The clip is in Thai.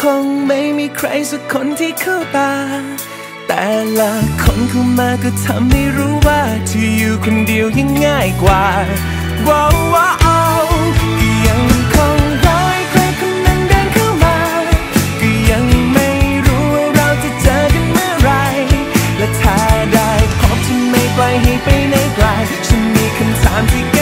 คงไม่มีใครสักคนที่เข้าตา แต่ละคนเข้ามาก็ทำให้รู้ว่าที่อยู่คนเดียวยังง่ายกว่าว้าวว้าวยังคงรอใครคนนั้นเดินเข้ามา ก็ยังไม่รู้ว่าเราจะเจอกันเมื่อไร และถ้าได้พบจะไม่ปลให้ไปในไกลฉันมีคำถามที่